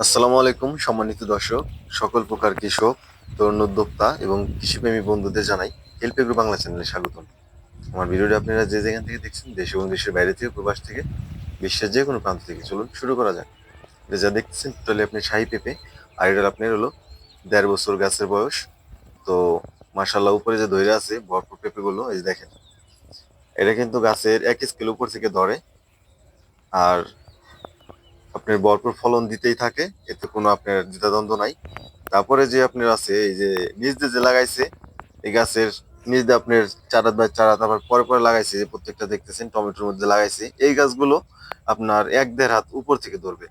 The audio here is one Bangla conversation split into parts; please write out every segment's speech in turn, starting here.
আসসালামু আলাইকুম, সম্মানিত দর্শক, সকল প্রকার কৃষক, তরুণ উদ্যোক্তা এবং কৃষিপ্রেমী বন্ধুদের জানাই হেল্প এগ্রো বাংলা চ্যানেলে স্বাগতম। আমার ভিডিওটি আপনারা যে যেখান থেকে দেখছেন, দেশ এবং দেশের বাইরে থেকে, প্রবাস থেকে, বিশ্বের যে কোনো প্রান্ত থেকে, চলুন শুরু করা যাক। এটা যা দেখতেছেন, টোটালি আপনি শাহি পেঁপে, আর এটা আপনার হলো দেড় বছর গাছের বয়স। তো মাসাল্লাহ উপরে যে ধৈর্য আছে, ভরপুর পেঁপেগুলো, এই দেখেন, এটা কিন্তু গাছের এক স্কেল উপর থেকে ধরে, আর আপনার ভরপুর ফলন দিতেই থাকে, এতে কোনো আপনার দ্বিধাদ্বন্দ্ব নাই। তারপরে যে আপনার আছে, এই যে নিজ দিয়ে যে লাগাইছে, এই গাছের নিজ দিয়ে আপনার চারা বা চারা তারপর পরে পরে লাগাইছে, যে প্রত্যেকটা দেখতেছেন, টমেটোর মধ্যে লাগাইছে, এই গাছগুলো আপনার এক দেড় হাত উপর থেকে ধরবে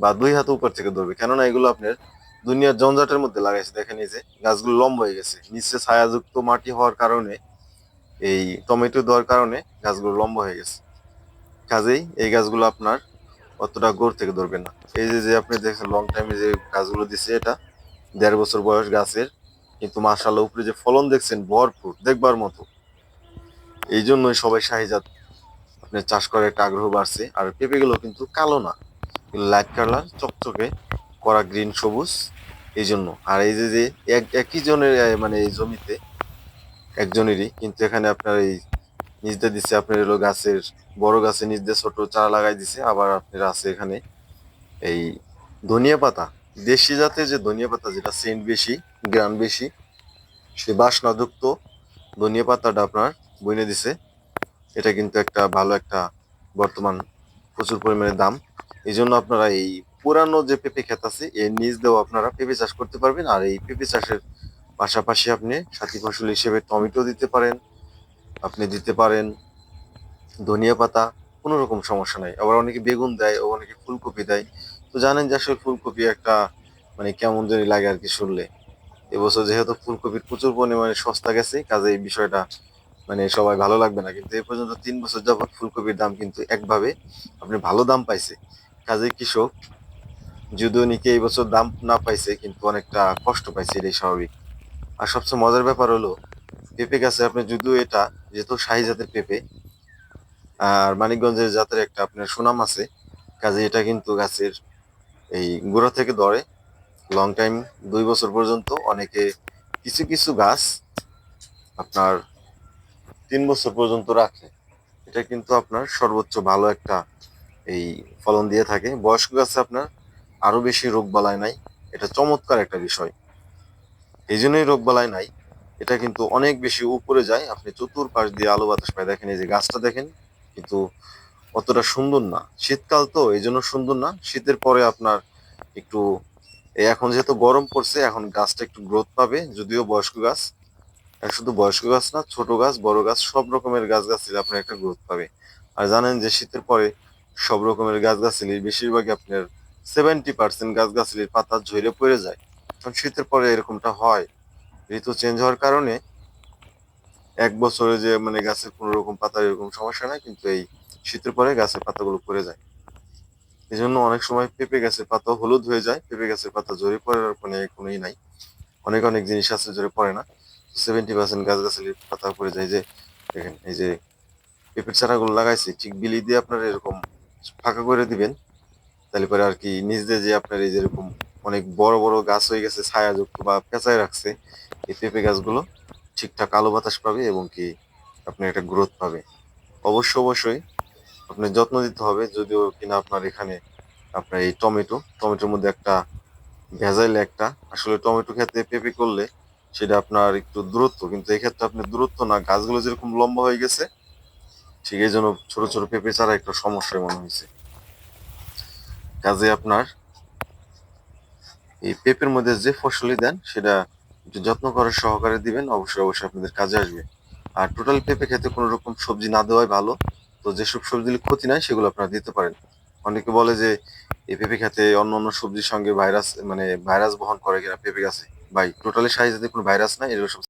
বা দুই হাত উপর থেকে ধরবে। কেননা এগুলো আপনার দুনিয়ার জঞ্জাটের মধ্যে লাগাইছে। দেখেন এই যে গাছগুলো লম্বা হয়ে গেছে, নিচে ছায়াযুক্ত মাটি হওয়ার কারণে, এই টমেটো দেওয়ার কারণে গাছগুলো লম্বা হয়ে গেছে। কাজেই এই গাছগুলো আপনার অতটা গোড় থেকে ধরবে না। এই যে যে আপনি দেখছেন লং টাইমে যে গাছগুলো দিচ্ছে এটা, দেড় বছর বয়স গাছের, কিন্তু মাশাল্লাহ উপরে যে ফলন দেখছেন, ভরপুর, দেখবার মতো। এই জন্যই সবাই শাহিজাত, আপনার চাষ করার একটা আগ্রহ বাড়ছে, আর পেঁপেগুলো কিন্তু কালো না লাইট কালার চকচকে করা গ্রিন সবুজ, এই জন্য। আর এই যে যে এক, একই জনের মানে এই জমিতে, একজনেরই, কিন্তু এখানে আপনার এই নিচ দিয়ে দিচ্ছে আপনার হলো গাছের বড় গাছে নিচ দিয়ে ছোট চারা লাগাই দিছে, আবার আপনার আছে এখানে এই ধনিয়া পাতা। দেশি জাতের যে ধনিয়া পাতা, যেটা সেন্ট বেশি গ্রান বেশি, সে বাসনাযুক্ত ধনিয়া পাতাটা আপনার বইনে দিছে। এটা কিন্তু একটা ভালো একটা বর্তমান প্রচুর পরিমাণে দাম। এই জন্য আপনারা এই পুরানো যে পেঁপে ক্ষেত আছে, এর নিচ দিয়েও আপনারা পেঁপে চাষ করতে পারবেন, আর এই পেঁপে চাষের পাশাপাশি আপনি সাথী ফসল হিসেবে টমেটো দিতে পারেন, আপনি দিতে পারেন ধনিয়া পাতা, কোনো রকম সমস্যা নাই। আবার অনেকে বেগুন দেয় ও অনেকে ফুলকপি দেয়। তো জানেন যে আসলে ফুলকপি একটা মানে কেমন জানি লাগে আর কি শুনলে। এবছর যেহেতু ফুলকপির প্রচুর পরিমাণে সস্তা গেছে, কাজে এই বিষয়টা মানে সবাই ভালো লাগবে না। কিন্তু এই পর্যন্ত তিন বছর যাবত ফুলকপির দাম কিন্তু একভাবে আপনি ভালো দাম পাইছে। কাজে কৃষক, যদিও নিকে এই বছর দাম না পাইছে, কিন্তু অনেকটা কষ্ট পাইছে, এটাই স্বাভাবিক। আর সবচেয়ে মজার ব্যাপার হলো, পেঁপে গাছে আপনি যদিও এটা, যেহেতু শাহি জাতের পেঁপে আর মানিকগঞ্জের জাতের একটা আপনার সুনাম আছে। কাজে এটা কিন্তু গাছের এই গোড়া থেকে ধরে। লং টাইম দুই বছর পর্যন্ত অনেকে কিছু কিছু গাছ আপনার তিন বছর পর্যন্ত রাখে। এটা কিন্তু আপনার সর্বোচ্চ ভালো একটা এই ফলন দিয়ে থাকে। বয়স্ক গাছে আপনার আরও বেশি রোগ বালাই নাই। এটা চমৎকার একটা বিষয়। এই জন্যই রোগ বালাই নাই। এটা কিন্তু অনেক বেশি উপরে যায়। আপনি চতুর্পাশ দিয়ে আলো বাতাস পায় দেখেন, এই যে গাছটা দেখেন। কিন্তু অতটা সুন্দর না। শীতকাল তো এই জন্য সুন্দর না। শীতের পরে আপনার একটু এখন যেহেতু গরম পড়ছে, এখন গাছটা একটু গ্রোথ পাবে, যদিও বয়স্ক গাছ। শুধু বয়স্ক গাছ না, ছোট গাছ, বড় গাছ, সব রকমের গাছ গাছালি আপনার একটা গ্রোথ পাবে। আর জানেন যে শীতের পরে সব রকমের গাছ গাছালি বেশিরভাগই আপনার সেভেন্টি পার্সেন্ট গাছ গাছালির পাতা ঝরে পড়ে যায়। কারণ শীতের পরে এরকমটা হয়। ঋতু চেঞ্জ হওয়ার কারণে এক বছরে যে মানে গাছের কোনো রকম পাতা এরকম সমস্যা নাই, কিন্তু এই শীতের পরে গাছের পাতাগুলো পড়ে যায়। এই জন্য অনেক সময় পেঁপে গাছের পাতা হলুদ হয়ে যায়, পেঁপে গাছের পাতা ঝরে পড়ার কোনো কোনোই নাই। অনেক অনেক জিনিস আছে ঝরে পড়ে না। সেভেন্টি পার্সেন্ট গাছ গাছালির পাতা পড়ে যায়। যে দেখেন, এই যে পেঁপের চারাগুলো লাগাইছি, ঠিক বিলি দিয়ে আপনারা এরকম ফাঁকা করে দিবেন। তাহলে পরে আর কি নিচ দিয়ে যে আপনার এই যেরকম অনেক বড় বড় গাছ হয়ে গেছে, ছায়াযুক্ত বা পেঁচায় রাখছে, এই পেঁপে গাছগুলো। ঠিকঠাক আলো বাতাস পাবে এবং কি আপনি একটা গ্রোথ পাবে। অবশ্য অবশ্যই আপনার যত্ন দিতে হবে, যদিও কিনা আপনার এখানে আপনার এই টমেটো, টমেটোর মধ্যে একটা ভেজাইল একটা। আসলে টমেটো ক্ষেত্রে পেঁপে করলে সেটা আপনার একটু দূরত্ব, কিন্তু এক্ষেত্রে আপনি দূরত্ব না, গাছগুলো যেরকম লম্বা হয়ে গেছে, ঠিক এই জন্য ছোট ছোট পেঁপে চারা একটু সমস্যায় মনে হয়েছে। কাজে আপনার এই পেঁপের মধ্যে যে ফসলই দেন, সেটা যত্ন করে সহকারে দিবেন, অবশ্যই অবশ্যই আপনাদের কাজে আসবে। আর টোটাল পেঁপে খেতে কোনো রকম সবজি না দেওয়াই ভালো। তো যেসব সবজির ক্ষতি নাই, সেগুলো আপনারা দিতে পারেন। অনেকে বলে যে, এই পেঁপে খেতে অন্য অন্য সবজির সঙ্গে ভাইরাস মানে ভাইরাস বহন করে কিনা পেঁপে গাছে? ভাই টোটালি সাইজ যদি কোনো ভাইরাস নাই সব